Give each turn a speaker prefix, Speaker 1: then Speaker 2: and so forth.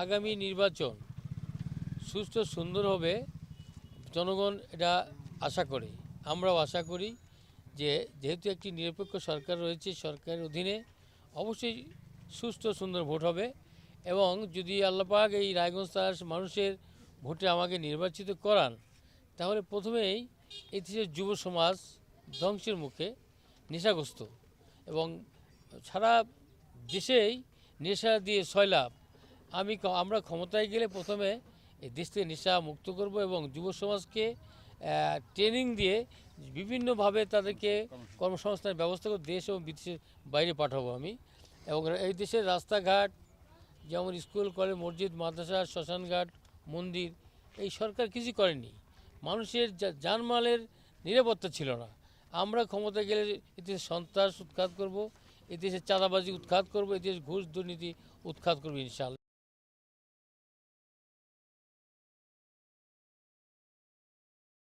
Speaker 1: আগামী নির্বাচন সুস্থ সুন্দর হবে, জনগণ এটা আশা করে। আমরাও আশা করি যে যেহেতু একটি নিরপেক্ষ সরকার রয়েছে সরকারের অধীনে, অবশ্যই সুস্থ সুন্দর ভোট হবে এবং যদি আল্লাপাক এই রায়গঞ্জ তার মানুষের ভোটে আমাকে নির্বাচিত করান, তাহলে প্রথমেই এই দেশের যুব সমাজ ধ্বংসের মুখে নেশাগ্রস্ত এবং সারা দেশেই নেশা দিয়ে সয়লাভ আমি আমরা ক্ষমতায় গেলে প্রথমে এই দেশ থেকে নেশা মুক্ত করব এবং যুব সমাজকে ট্রেনিং দিয়ে বিভিন্নভাবে তাদেরকে কর্মসংস্থানের ব্যবস্থা করে দেশ এবং বিদেশের বাইরে পাঠাবো আমি। এবং এই দেশের রাস্তাঘাট যেমন স্কুল কলেজ মসজিদ মাদ্রাসা শ্মশানঘাট মন্দির এই সরকার কিছু করেনি। মানুষের যা- জানমালের নিরাপত্তা ছিল না। আমরা ক্ষমতা গেলে এদেশে সন্ত্রাস উৎখাত করব এদেশে চাঁদাবাজি উৎখাত করব এদেশে ঘুষ দুর্নীতি উৎখাত করব ইনশাআল্লাহ।